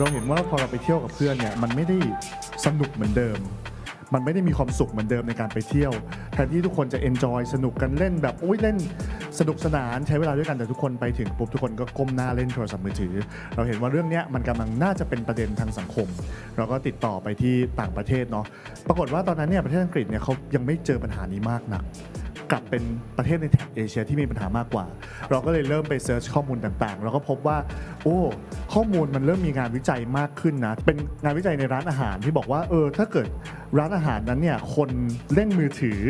เราเห็นว่าพอเราไปเที่ยวกับเพื่อนเนี่ยมันไม่ได้สนุกเหมือนเดิม มันไม่ได้มีความสุขเหมือนเดิมในการไปเที่ยวแทนที่ทุกคนจะเอนจอยสนุกกันเล่นแบบอุ้ยเล่นสนุกสนานใช้เวลาด้วยกันแต่ทุกคนไปถึงปุ๊บทุกคนก็ก้มหน้าเล่นโทรศัพท์มือถือ เราเห็นว่าเรื่องนี้มันกำลังน่าจะเป็นประเด็นทางสังคม เราก็ติดต่อไปที่ต่างประเทศเนาะปรากฏว่าตอนนั้นเนี่ยประเทศอังกฤษเนี่ยเขายังไม่เจอปัญหานี้มากนัก กลับเป็นประเทศในแถบเอเชียที่มีปัญหามากกว่า เราก็เลยเริ่มไปเซิร์ชข้อมูลต่างๆ เราก็พบว่า โอ้ ข้อมูลมันเริ่มมีงานวิจัยมากขึ้นนะ เป็นงานวิจัยในร้านอาหารที่บอกว่า เออ ถ้าเกิดร้านอาหารนั้นเนี่ย คนเล่นมือถือ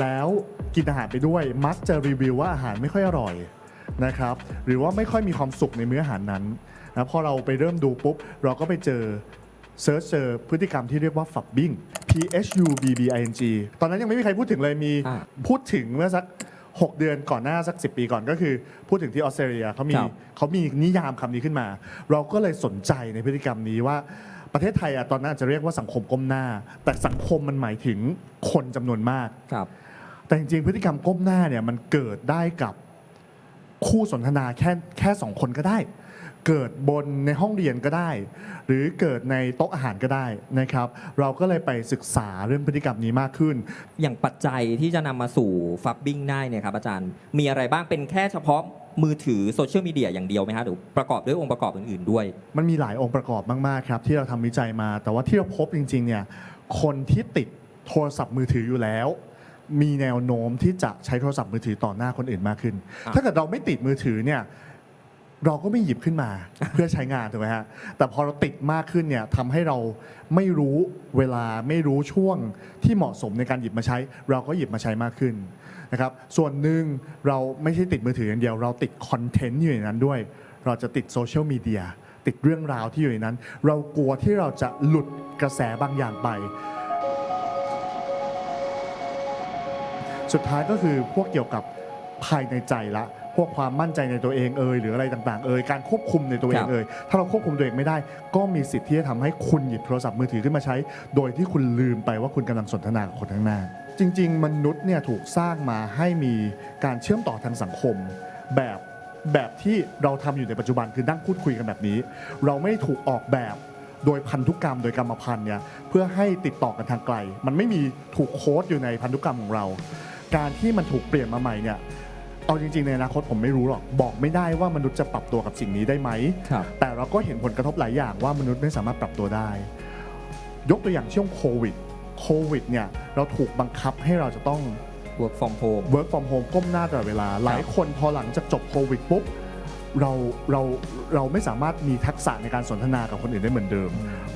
แล้วกินอาหารไปด้วย มักจะรีวิวว่าอาหารไม่ค่อยอร่อยนะครับ หรือว่าไม่ค่อยมีความสุขในมื้ออาหารนั้นนะพอเราไปเริ่มดูปุ๊บ เราก็ไปเจอ เซิร์ชเจอพฤติกรรมที่เรียกว่าฝับบิ้ง P H U B B I N G ตอนนั้นยังไม่มีใครพูดถึงเลยมีอ่าพูดถึงเมื่อสัก 6 เดือนก่อนหน้าสัก 10 ปีก่อนก็คือ พูดถึงที่ออสเตรเลียเขามีครับ เขามีนิยามคำนี้ขึ้นมา เราก็เลยสนใจในพฤติกรรมนี้ว่าประเทศไทยอะตอนนั้นอาจจะเรียกว่าสังคมก้มหน้า แต่สังคมมันหมายถึงคนจำนวนมาก ครับ แต่จริงๆ พฤติกรรมก้มหน้าเนี่ยมันเกิดได้กับคู่สนทนาแค่แค่สองคนก็ได้ เกิดบนในห้องเรียนก็ได้ หรือเกิดในโต๊ะอาหารก็ได้นะครับ เราก็เลยไปศึกษาเรื่องพฤติกรรมนี้มากขึ้น อย่างปัจจัยที่จะนำมาสู่ฟับบิ้งได้เนี่ยครับอาจารย์มีอะไรบ้างเป็นแค่เฉพาะมือถือโซเชียลมีเดียอย่างเดียวไหมฮะหรือประกอบด้วยองค์ประกอบอื่นๆด้วย มันมีหลายองค์ประกอบมาก ๆ ครับ ที่เราทำวิจัยมา แต่ว่าที่เราพบจริง ๆ เนี่ย คนที่ติดโทรศัพท์มือถืออยู่แล้ว มีแนวโน้มที่จะใช้โทรศัพท์มือถือต่อหน้าคนอื่นมากขึ้น อะ ถ้าเกิดเราไม่ติดมือถือเนี่ย เราก็ไม่หยิบขึ้นมา เพื่อใช้งานถูกไหมฮะแต่พอเราติดมากขึ้นเนี่ยทำให้เราไม่รู้เวลาไม่รู้ช่วงที่เหมาะสมในการหยิบมาใช้ เราก็หยิบมาใช้มากขึ้นนะครับส่วนหนึ่งเราไม่ใช่ติดมือถืออย่างเดียว เราติดคอนเทนต์อยู่ในนั้นด้วย เราจะติดโซเชียลมีเดียติดเรื่องราวที่อยู่ในนั้น เรากลัวที่เราจะหลุดกระแสบางอย่างไป สุดท้ายก็คือพวกเกี่ยวกับ ภายในใจละ พวกความมั่นใจในตัวเองเอ่ยหรืออะไรต่างๆเอ่ยการควบคุมในตัวเอคงรับเอ่ยถ้าเราควบคุมตัวเองไม่ได้ ก็มีสิทธิ์ที่จะทำให้คุณหยิบโทรศัพท์มือถือขึ้นมาใช้ โดยที่คุณลืมไปว่าคุณกำลังสนทนากับคนข้างหน้า จริง ๆ มนุษย์เนี่ยถูกสร้างมาให้มีการเชื่อมต่อทางสังคมแบบแบบที่เราทำอยู่ในปัจจุบันคือนั่งพูดคุยกันแบบนี้ เราไม่ได้ถูกออกแบบโดยพันธุกรรมโดยกรรมพันธุ์เนี่ยเพื่อให้ติดต่อกันทางไกล มันไม่มีถูกโค้ดอยู่ในพันธุกรรมของเรา การที่มันถูกเปลี่ยนมาใหม่เนี่ยเอาจริงๆในอนาคตผมไม่รู้หรอก บอกไม่ได้ว่ามนุษย์จะปรับตัวกับสิ่งนี้ได้ไหม ครับ แต่เราก็เห็นผลกระทบหลายอย่างว่ามนุษย์ไม่สามารถปรับตัวได้ ยกตัวอย่างช่วงโควิดโควิดเนี่ยเราถูกบังคับให้เราจะต้อง work from home work from home ก้มหน้าตลอดเวลา หลายคนพอหลังจากจบโควิดปุ๊บเราเราเราไม่สามารถมีทักษะในการสนทนากับคนอื่นได้เหมือนเดิม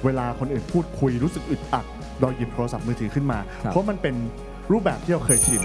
เวลาคนอื่นพูดคุยรู้สึกอึดอัดเราหยิบโทรศัพท์มือถือขึ้นมา ครับ เพราะมันเป็นรูปแบบที่เราเคยชิน